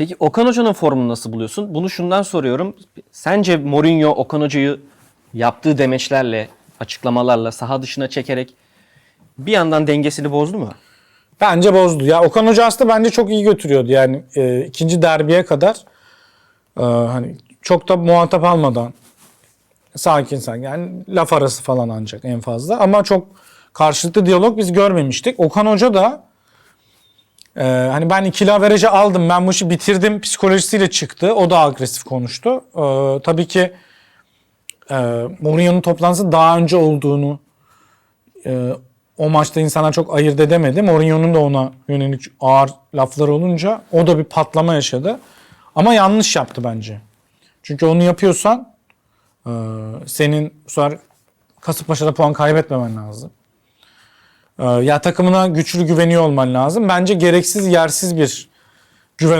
Peki Okan Hoca'nın formunu nasıl buluyorsun? Bunu şundan soruyorum. Sence Mourinho Okan Hoca'yı yaptığı demeçlerle, açıklamalarla, saha dışına çekerek bir yandan dengesini bozdu mu? Bence bozdu. Ya Okan Hoca aslında bence çok iyi götürüyordu. Yani e, ikinci derbiye kadar e, hani çok da muhatap almadan sakin sakin yani laf arası falan ancak en fazla ama çok karşılıklı diyalog biz görmemiştik. Okan Hoca da e, hani ben ikili averajı aldım ben bu işi bitirdim psikolojisiyle çıktı. O da agresif konuştu. E, tabii ki e, Mourinho'nun toplantısı daha önce olduğunu e, o maçta insana çok ayırt edemedi. Mourinho'nun da ona yönelik ağır laflar olunca o da bir patlama yaşadı. Ama yanlış yaptı bence. Çünkü onu yapıyorsan e, senin bu sefer Kasımpaşa'da puan kaybetmemen lazım. E, ya takımına güçlü güveniyor olman lazım. Bence gereksiz yersiz bir güven